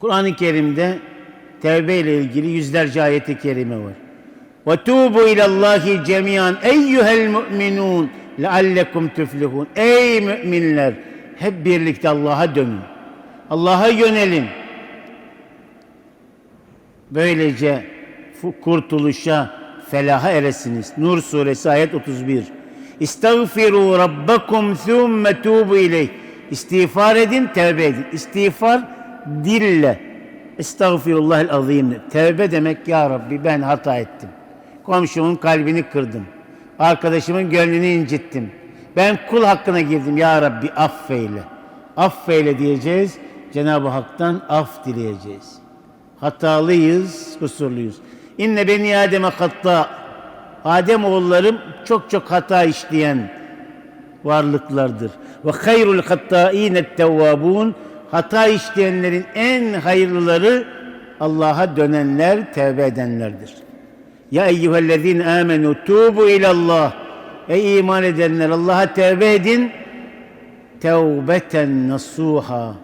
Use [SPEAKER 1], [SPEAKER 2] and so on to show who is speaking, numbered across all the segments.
[SPEAKER 1] Kur'an-ı Kerim'de tevbe ile ilgili yüzlerce ayeti kerime var. Ve tubu ilallahi cemiyan eyyuhel mu'minun leallekum tuflihun. Ey müminler hep birlikte Allah'a dönün. Allah'a yönelin. Böylece kurtuluşa, felaha eresiniz. Nur suresi ayet 31. İstagfiru rabbakum thumme tubu ileyh. İstiğfar edin, tevbe edin. İstiğfar dille. Estağfirullahel azim. Tevbe demek ya Rabbi ben hata ettim. Komşumun kalbini kırdım. Arkadaşımın gönlünü incittim. Ben kul hakkına girdim ya Rabbi affeyle. Affeyle diyeceğiz. Cenab-ı Hak'tan af dileyeceğiz. Hatalıyız, kusurluyuz. İnne beni Adem'e hatta. Adem oğullarım çok çok hata işleyen varlıklardır. Ve hayrul hattâine tevvabun. Hata işleyenlerin en hayırlıları Allah'a dönenler, tevbe edenlerdir. Ya eyyühellezine amenu tubu ilallah. Ey iman edenler Allah'a tevbe edin. Tevbeten nasuha.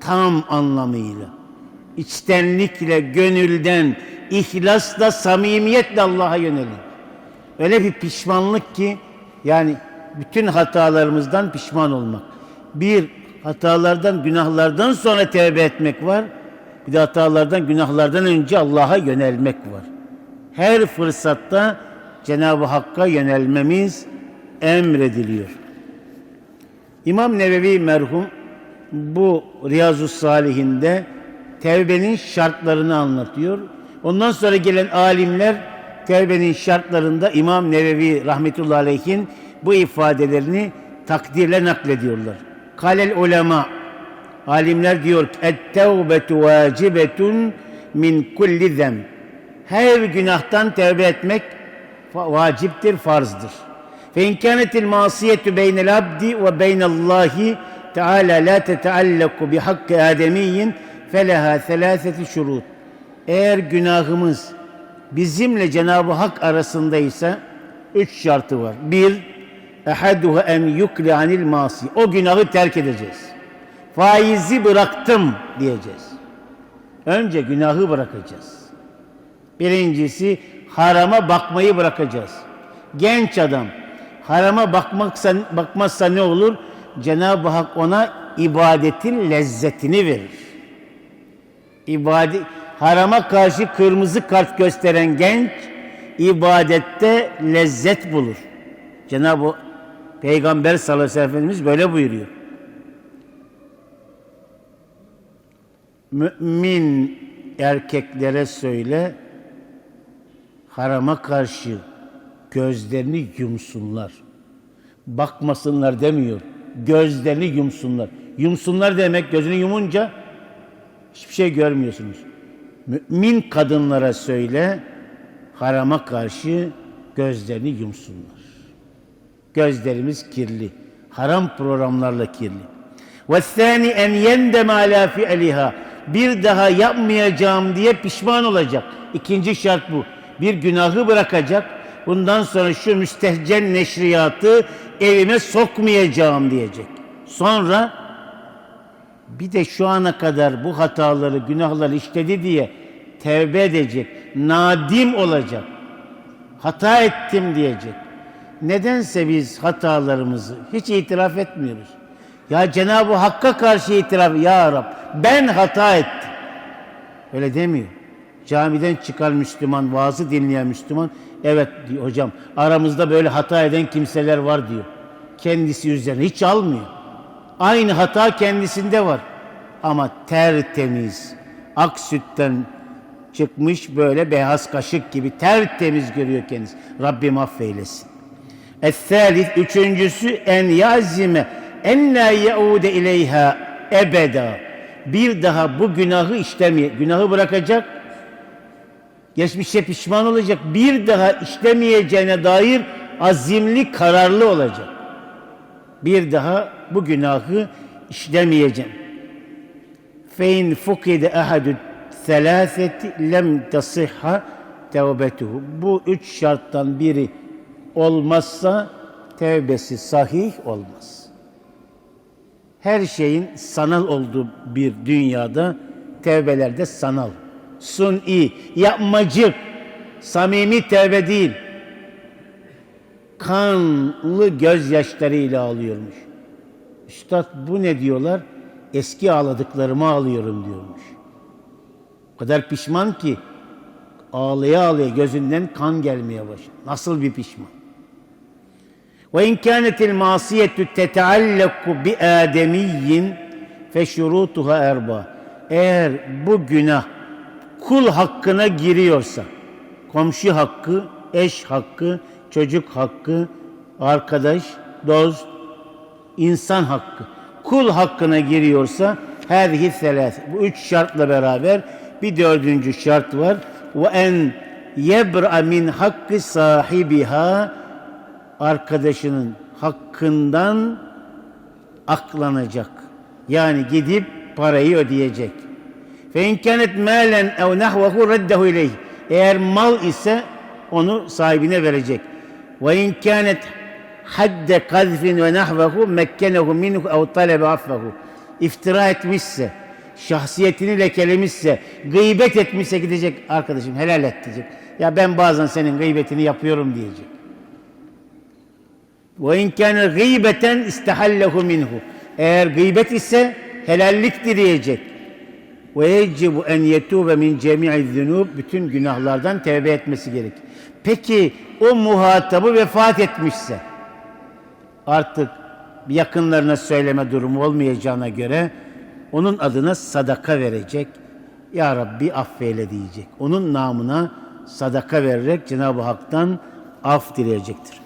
[SPEAKER 1] Tam anlamıyla. İçtenlikle, gönülden, ihlasla, samimiyetle Allah'a yönelin. Öyle bir pişmanlık ki yani bütün hatalarımızdan pişman olmak. Bir hatalardan, günahlardan sonra tevbe etmek var. Bir de hatalardan, günahlardan önce Allah'a yönelmek var. Her fırsatta Cenab-ı Hakk'a yönelmemiz emrediliyor. İmam Nevevi merhum bu Riyazu Salihinde tevbenin şartlarını anlatıyor. Ondan sonra gelen alimler tevbenin şartlarında İmam Nevevi rahmetullahi aleyhin bu ifadelerini takdirle naklediyorlar. Kalel ulema alimler diyor et-tevbetu vacibetun min kulli zem. Her günahtan tevbe etmek vaciptir, farzdır. Fe in kânetil masiyetu beynel abdi ve beynallahi Teala la teteallaku bi hakkı ademiyyin feleha selâseti şurut. Eğer günahımız bizimle Cenab-ı Hak arasındaysa üç şartı var. Bir, ehaduha en yukli anil masi. O günahı terk edeceğiz. Faizi bıraktım diyeceğiz. Önce günahı bırakacağız. Birincisi harama bakmayı bırakacağız. Genç adam harama bakmaksa, bakmazsa ne olur? Cenab-ı Hak ona ibadetin lezzetini verir. İbadet, harama karşı kırmızı kart gösteren genç ibadette lezzet bulur. Cenab-ı Peygamber sallallahu aleyhi ve sellem Efendimiz böyle buyuruyor. Mümin erkeklere söyle harama karşı gözlerini yumsunlar. Bakmasınlar demiyor. Gözlerini yumsunlar. Yumsunlar demek gözünü yumunca hiçbir şey görmüyorsunuz. Mümin kadınlara söyle harama karşı gözlerini yumsunlar. Gözlerimiz kirli. Haram programlarla kirli. Ve thani en yendem ala fi'liha. Bir daha yapmayacağım diye pişman olacak. İkinci şart bu. Bir günahı bırakacak. Bundan sonra şu müstehcen neşriyatı evime sokmayacağım diyecek. Sonra bir de şu ana kadar bu hataları, günahları işledi diye tevbe edecek. Nadim olacak. Hata ettim diyecek. Nedense biz hatalarımızı hiç itiraf etmiyoruz. Ya Cenab-ı Hakk'a karşı itiraf, Ya Rab ben hata ettim. Öyle demiyor. Camiden çıkan Müslüman, vaazı dinleyen Müslüman, evet diyor hocam aramızda böyle hata eden kimseler var diyor. Kendisi üzerine hiç almıyor. Aynı hata kendisinde var. Ama tertemiz, ak sütten çıkmış böyle beyaz kaşık gibi tertemiz görüyor kendisi. Rabbim affeylesin. Es-salis, üçüncüsü en yazime en la yaude ileyha ebeda. Bir daha bu günahı işlemeye, günahı bırakacak, geçmişe pişman olacak, bir daha işlemeyeceğine dair azimli, kararlı olacak. Bir daha bu günahı işlemeyeceğim. Fein fukide ahadü selâseti lem tasihha tevbetuhu. Bu üç şarttan biri olmazsa tevbesi sahih olmaz. Her şeyin sanal olduğu bir dünyada tevbelerde sanal, suni, yapmacık, samimi tevbe değil. Kanlı gözyaşlarıyla ağlıyormuş. Üstad bu ne diyorlar? Eski ağladıklarımı ağlıyorum diyormuş. O kadar pişman ki ağlaya ağlaya gözünden kan gelmeye başladı. Nasıl bir pişman? Ve in kânetil masiyetu teteallaku bi erba. Eğer bu günah kul hakkına giriyorsa, komşu hakkı, eş hakkı, çocuk hakkı, arkadaş, dost, insan hakkı, kul hakkına giriyorsa hâzihi selâs. Bu üç şartla beraber bir dördüncü şart var. Ve en yebra min hakkı sahibiha arkadaşının hakkından aklanacak. Yani gidip parayı ödeyecek. Fe in kânet mâlen ev nahvehu reddehu ileyh. Eğer mal ise onu sahibine verecek. Ve in kânet hadde kazfin ve nahvehu mekkenehu minhu ev talebe affehu. İftira etmişse, şahsiyetini lekelemişse, gıybet etmişse gidecek arkadaşım helal et diyecek. Ya ben bazen senin gıybetini yapıyorum diyecek. Ve in kâne gıybeten istehallehu minhu. Eğer gıybet ise helallik dileyecek. Ve yecibu en yetûbe min cemi'i zunub. Bütün günahlardan tevbe etmesi gerek. Peki o muhatabı vefat etmişse artık yakınlarına söyleme durumu olmayacağına göre onun adına sadaka verecek. Ya Rabbi affeyle diyecek. Onun namına sadaka vererek Cenab-ı Hak'tan af dileyecektir.